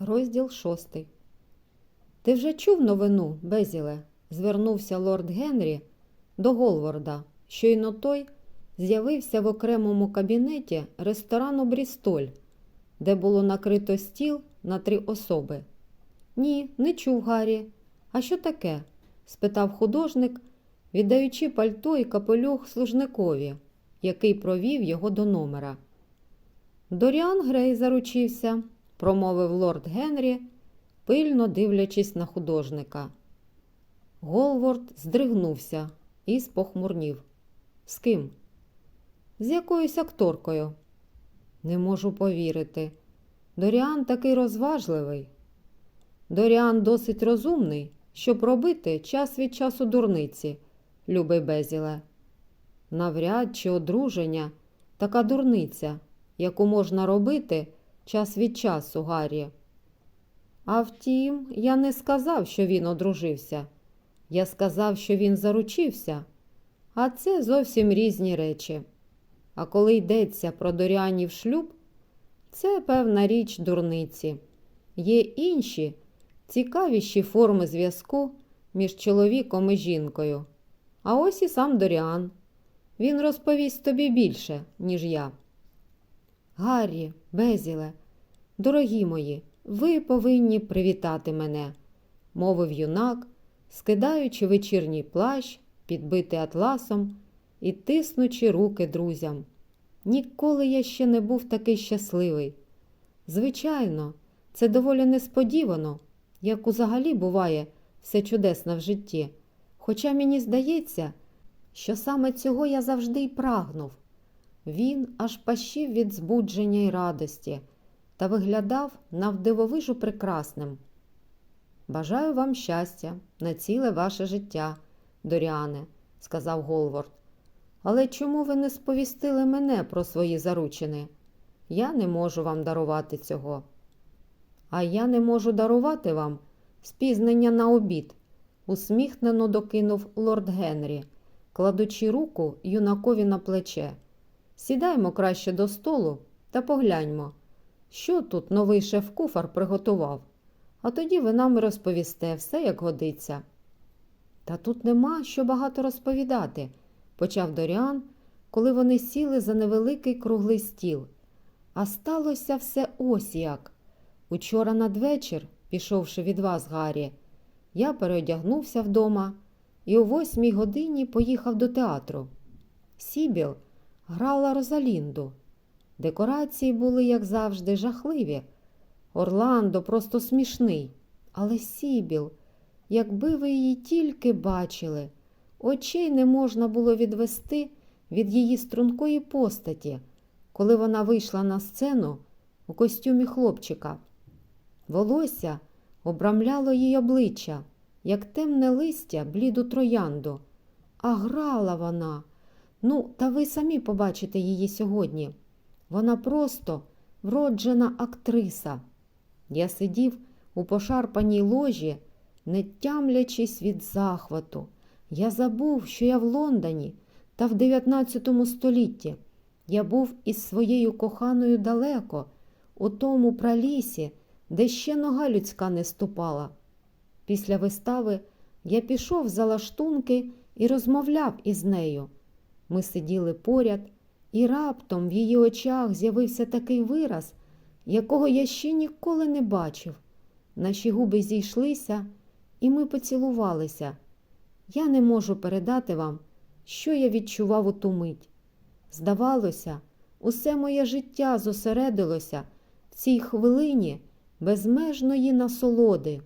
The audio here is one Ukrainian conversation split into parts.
Розділ шостий. Ти вже чув новину, Безіле? звернувся лорд Генрі до Голворда. Щойно той з'явився в окремому кабінеті ресторану Брістоль, де було накрито стіл на три особи. Ні, не чув Гаррі. А що таке? спитав художник, віддаючи пальто і капелюх служникові, який провів його до номера. Доріан Грей заручився, промовив лорд Генрі, пильно дивлячись на художника. Голворд здригнувся і спохмурнів. З ким? З якоюсь акторкою. Не можу повірити. Доріан такий розважливий. Доріан досить розумний, щоб робити час від часу дурниці, любий Безіле. Навряд чи одруження така дурниця, яку можна робити час від часу, Гаррі. А втім, я не сказав, що він одружився. Я сказав, що він заручився, а це зовсім різні речі. А коли йдеться про дорянів шлюб, це певна річ дурниці. Є інші цікавіші форми зв'язку між чоловіком і жінкою. А ось і сам Доріан. Він розповість тобі більше, ніж я. Гаррі, Безіле, дорогі мої, ви повинні привітати мене, мовив юнак, скидаючи вечірній плащ, підбитий атласом і тиснучи руки друзям. Ніколи я ще не був такий щасливий. Звичайно, це доволі несподівано, як узагалі буває все чудесне в житті. Хоча мені здається, що саме цього я завжди й прагнув. Він аж пащив від збудження й радості та виглядав навдивовижу прекрасним. Бажаю вам щастя на ціле ваше життя, Доріане, сказав Голворд. Але чому ви не сповістили мене про свої заручини? Я не можу вам дарувати цього. А я не можу дарувати вам спізнення на обід, усміхнено докинув лорд Генрі, кладучи руку юнакові на плече. Сідаймо краще до столу та погляньмо, що тут новий шеф-куфар приготував, а тоді ви нам розповісте все, як годиться. Та тут нема що багато розповідати, почав Доріан, коли вони сіли за невеликий круглий стіл. А сталося все ось як. Учора надвечір, пішовши від вас, Гаррі, я переодягнувся вдома і о восьмій годині поїхав до театру. Сібіл грала Розалінду. Декорації були, як завжди, жахливі. Орландо просто смішний. Але Сібіл, якби ви її тільки бачили, очей не можна було відвести від її стрункої постаті, коли вона вийшла на сцену у костюмі хлопчика. Волосся обрамляло їй обличчя, як темне листя бліду троянду. А грала вона. Ну, та ви самі побачите її сьогодні. Вона просто вроджена актриса. Я сидів у пошарпаній ложі, не тямлячись від захвату. Я забув, що я в Лондоні та в 19 столітті. Я був із своєю коханою далеко, у тому пралісі, де ще нога людська не ступала. Після вистави я пішов за лаштунки і розмовляв із нею. Ми сиділи поряд, і раптом в її очах з'явився такий вираз, якого я ще ніколи не бачив. Наші губи зійшлися, і ми поцілувалися. Я не можу передати вам, що я відчував у ту мить. Здавалося, усе моє життя зосередилося в цій хвилині безмежної насолоди.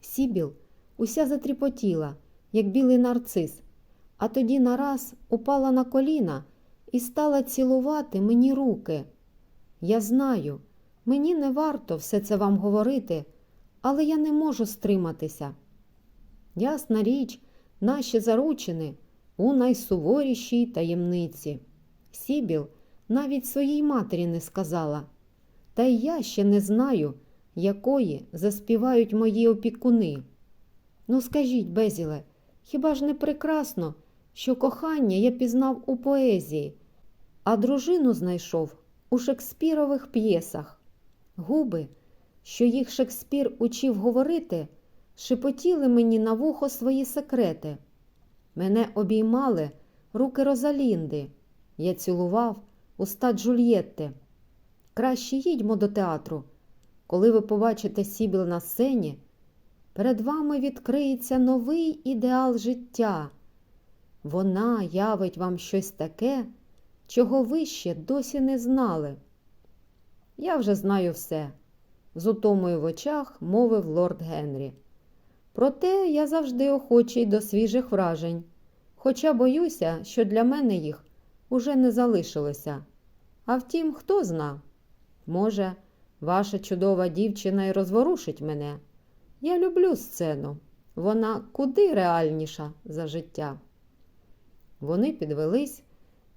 Сібіл уся затріпотіла, як білий нарцис, а тоді нараз упала на коліна і стала цілувати мені руки. Я знаю, мені не варто все це вам говорити, але я не можу стриматися. Ясна річ, наші заручини у найсуворішій таємниці. Сібіл навіть своїй матері не сказала. Та й я ще не знаю, якої заспівають мої опікуни. Ну, скажіть, Безіле, хіба ж не прекрасно, що кохання я пізнав у поезії, а дружину знайшов у шекспірових п'єсах? Губи, що їх Шекспір учив говорити, шепотіли мені на вухо свої секрети. Мене обіймали руки Розалінди. Я цілував уста Джульєтти. Краще їдьмо до театру. Коли ви побачите Сібіл на сцені, перед вами відкриється новий ідеал життя. Вона явить вам щось таке, чого ви ще досі не знали. Я вже знаю все, з утомою в очах мовив лорд Генрі. Проте я завжди охочий до свіжих вражень, хоча боюся, що для мене їх уже не залишилося. А втім, хто зна? Може, ваша чудова дівчина й розворушить мене. Я люблю сцену. Вона куди реальніша за життя. Вони підвелись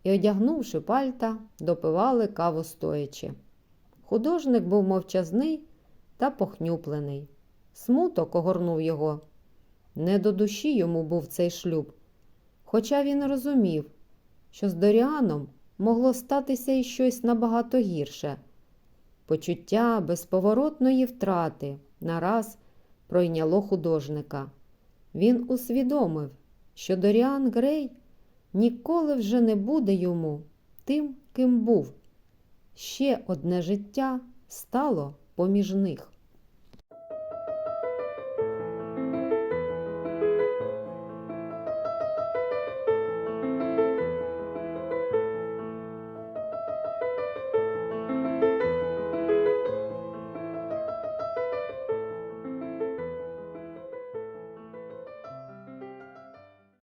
і, одягнувши пальта, допивали каву стоячи. Художник був мовчазний та похнюплений. Смуток огорнув його. Не до душі йому був цей шлюб, хоча він розумів, що з Доріаном могло статися і щось набагато гірше. Почуття безповоротної втрати нараз пройняло художника. Він усвідомив, що Доріан Грей ніколи вже не буде йому тим, ким був. Ще одне життя стало поміж них.